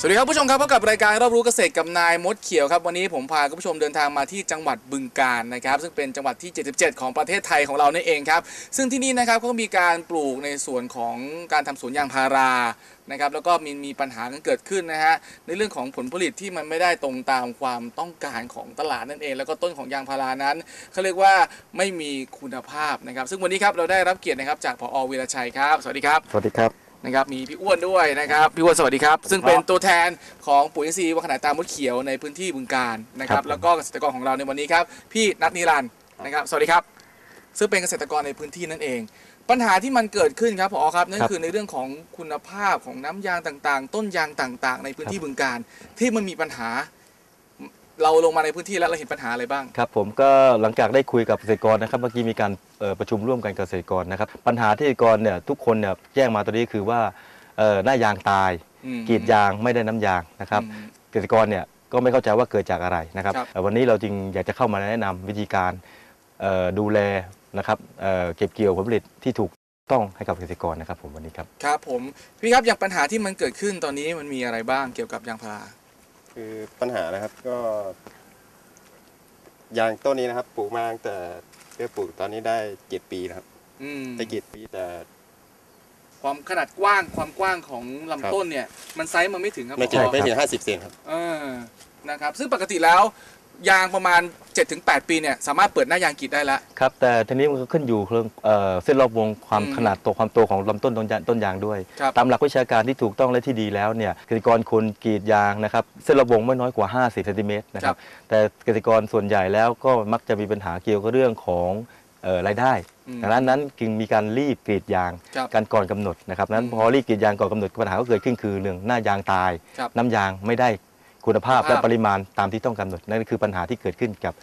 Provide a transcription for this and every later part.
สวัสดีครับผู้ชมครับพบกับรายการรอบรู้เกษตรกับนายมดเขียวครับวันนี้ผมพาคุณผู้ชมเดินทางมาที่จังหวัดบึงกาฬนะครับ ซึ่งเป็นจังหวัดที่ 77 ของประเทศไทยของเรานั่นเองครับ ซึ่งที่นี่นะครับเขาก็มีการปลูกในส่วนของการทำสวนยางพารานะครับแล้วก็มีมีปัญหากันเกิดขึ้นนะฮะในเรื่องของผลผลิตที่มันไม่ได้ตรงตามความต้องการของตลาดนั่นเอง แล้วก็ต้นของยางพารานั้นเขาเรียกว่าไม่มีคุณภาพนะครับ ซึ่งวันนี้ครับเราได้รับเกียรตินะครับจากผอวีรชัยครับ สวัสดีครับ สวัสดีครับ นะครับมีพี่อ้วนด้วยนะครับพี่อ้วนสวัสดีครับ ซึ่งเป็นตัวแทนของปุ๋ยอินทรีย์วังขนายตามมดเขียวในพื้นที่บึงการนะคครัรับบแล้วก็เกษตรกรของเราในวันนี้ครับพี่นัทนิรันดร์นะครับสวัสดีครับ ซึ่งเป็นเกษตรกรในพื้นที่นั่นเอง ปัญหาที่มันเกิดขึ้นครับผอครับนั่นคือในเรื่องของคุณภาพของน้ำยางต่างๆ ต้นยางต่างๆ ในพื้นที่บึงการที่มันมีปัญหา เราลงมาในพื้นที่แล้วเราเห็นปัญหาอะไรบ้าง ครับผมก็หลังจากได้คุยกับเกษตรกรนะครับเมื่อกี้มีการเอ่อประชุมร่วมกันกับเกษตรกรนะครับปัญหาที่เกษตรกรเนี่ยทุกคนเนี่ยแจ้งมาตัวนี้คือว่าเอ่อหน้ายางตายอืมกรีดยางไม่ได้น้ำยางนะครับอืม เกษตรกรเนี่ยก็ไม่เข้าใจว่าเกิดจากอะไรนะครับครับ เอ่อวันนี้เราจึงอยากจะเข้ามาแนะนำวิธีการเอ่อดูแลนะครับเอ่อเก็บเกี่ยวผลผลิตที่ถูกต้องให้กับเกษตรกรนะครับผมวันนี้ครับ ครับผมพี่ครับอย่างปัญหาที่มันเกิดขึ้นตอนนี้มันมีอะไรบ้างเกี่ยวกับยางพารา คือปัญหานะครับก็ยางต้นนี้นะครับ ปลูกมาตั้งแต่เริ่มปลูกตอนนี้ได้เจ็ดปีนะครับอืมได้เจ็ดปีแต่ ความขนาดกว้างความกว้างของครัลำบต้นเนี่ย มันไซส์มันไม่ถึงครับไม่ถึงผอไม่ถึงห้าสิบเซนครับ เออนะครับ ซึ่งปกติแล้ว ยางประมาณ 7-8 ปีเนี่ยสามารถเปิดหน้ายางกรีดได้แล้ว ครับแต่ทีนี้มันก็ขึ้นอยู่เรื่องเอ่อเส้นรอบวงความอืมขนาดตัวความโตของลำต้นต้นยางต้นยางด้วย ครับ ตามหลักวิชาการที่ถูกต้องและที่ดีแล้วเนี่ยเกษตรกรควรกรีดยางนะครับเส้นรอบวงไม่น้อยกว่า 50เซนติเมตรนะครับแต่เกษตรกรส่วนใหญ่แล้วก็มักจะมีปัญหาเกี่ยวกับเรื่องของเอ่อรายได้อืม ดังนั้นนั้นจึงมีการรีบกรีดยางครับกันก่อนกำหนดนะครับนั้นอืมพอรีบกรีดยางก่อนกำหนดปัญหาก็เกิดขึ้นคือเรื่องหน้ายางตาย ครับ น้ำยางไม่ได้ คุณภาพคุณภาพและปริมาณตามที่ต้องกำหนดนั่นคือปัญหาที่เกิดขึ้นกับ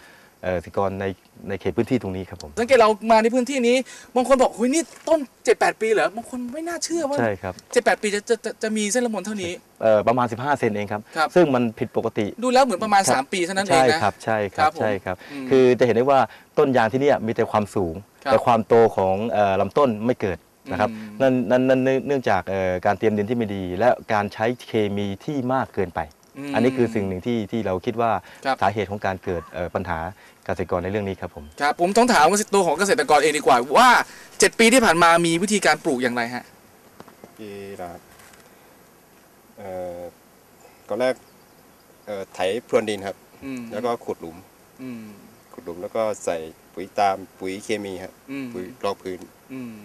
เอ่อเกษตรกรในในเขตพื้นที่ตรงนี้ครับผมสังเกตเรามาในพื้นที่นี้บางคนบอกเฮ้ยนี่ต้น 7-8 ปีเหรอบางคนไม่น่าเชื่อว่าใช่ครับ7-8ปีจะจะจะจะมีเส้นละมนเท่านี้เอ่อประมาณ 15 เซนเองครับครับซึ่งมันผิดปกติ ดูแล้วเหมือนประมาณครับ3ปีเท่านั้นเองใช่นะครับใช่คครัรับบผมใช่ครับอืมคือจะเห็นได้ว่าต้นยางที่เนี่ยมีแต่ความสูงครับแต่ความโตของเอ่อลำต้นไม่เกิดนะครับอืมนั่นนั่นนั่นเนื่องเนื่องจากเอ่อการเตรียมดินที่ไม่ดี และการใช้เคมีที่มากเกินไปม อันนี้คือสิ่งหนึ่งที่ที่เราคิดว่าครับ สาเหตุของการเกิดเอ่อปัญหาเกษตรกรในเรื่องนี้ครับผม ครับผมต้องถามตัวของเกษตรกรเองดีกว่าว่า 7 ปีที่ผ่านมามีวิธีการปลูกอย่างไรฮะที่นะครับเอ่อก่อนแรกเอ่อไถพรวนดินครับ อืมแล้วก็ขุดหลุม อืมขุดหลุมแล้วก็ใส่ปุ๋ยตามปุ๋ยเคมีครับอืมปุ๋ยรองพื้นอืม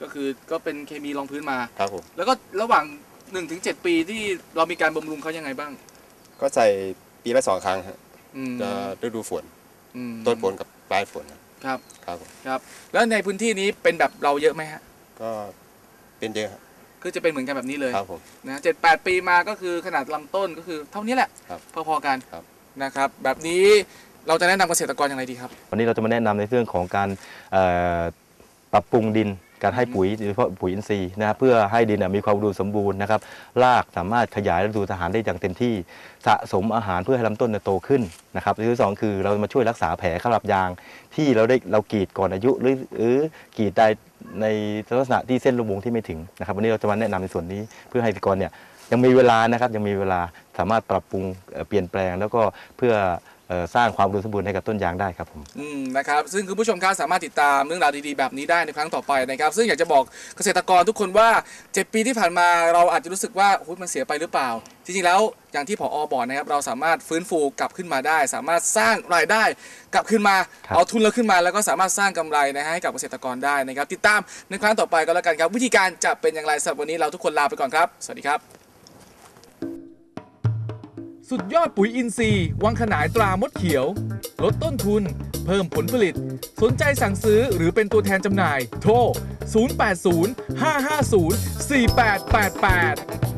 ก็คือก็เป็นเคมีรองพื้นมา ครับผม แล้วก็ระหว่าง 1-7ถึงปีที่เรามีการบำรุงเขายังไงบ้าง ก็ใส่ปีละสองครั้งครับอืมจะฤดูฝนอืมต้นฝนกับปลายฝนครับครับครับผมครับ แล้วในพื้นที่นี้เป็นแบบเราเยอะไหมฮะ ก็เป็นเยอะครับคือจะเป็นเหมือนกันแบบนี้เลยครับผม นะเจ็ดแปดปีมาก็คือขนาดลำต้นก็คือเท่านี้แหละครับพอๆกันครับ นะครับ แบบนี้เราจะแนะนำเกษตรกรอย่างไรดีครับ วันนี้เราจะมาแนะนำในเรื่องของการเอ่อปรับปรุงดิน การให้ปุ๋ยโดยเฉพาะปุ๋ยอินทรีย์นะครับเพื่อให้ดินน่ะมีความอุดมสมบูรณ์นะครับรากสามารถขยายและดูดอาหารได้อย่างเต็มที่ สะสมอาหารเพื่อให้ลำต้นเนี่ยโตขึ้นนะครับและที่สองคือเรามาช่วยรักษาแผลข้ารับยางที่เราได้เรากรีดก่อนอายุหรือหรือกรีดได้ในลักษณะที่เส้นรวงที่ไม่ถึงนะครับวันนี้เราจะมาแนะนำในส่วนนี้เพื่อให้เกษตรกรเนี่ยยังมีเวลานะครับยังมีเวลาสามารถปรับปรุงเอ่อเปลี่ยนแปลงแล้วก็เพื่อเอ่อ สร้างความอุดมสมบูรณ์ให้กับต้นยางได้ครับผมอืมนะครับซึ่งคุณผู้ชมครับสามารถติดตามเรื่องราวดีๆแบบนี้ได้ในครั้งต่อไปนะครับ ซึ่งอยากจะบอกเกษตรกรทุกคนว่า 7 ปีที่ผ่านมาเราอาจจะรู้สึกว่าโอ้ยมันเสียไปหรือเปล่า จริงๆแล้วอย่างที่ผอบอกนะครับเราสามารถฟื้นฟูกลับขึ้นมาได้ สามารถสร้างรายได้กลับขึ้นมาครับเอาทุนเราขึ้นมา แล้วก็สามารถสร้างกำไรนะฮะให้กับเกษตรกรได้นะครับ ติดตามในครั้งต่อไปก็แล้วกันครับ วิธีการจะเป็นอย่างไรสำหรับวันนี้เราทุกคนลาไปก่อนครับ สวัสดีครับ สุดยอดปุ๋ยอินทรีย์วังขนายตรามดเขียว ลดต้นทุน เพิ่มผลผลิต สนใจสั่งซื้อหรือเป็นตัวแทนจำหน่าย โทร 080 550 4888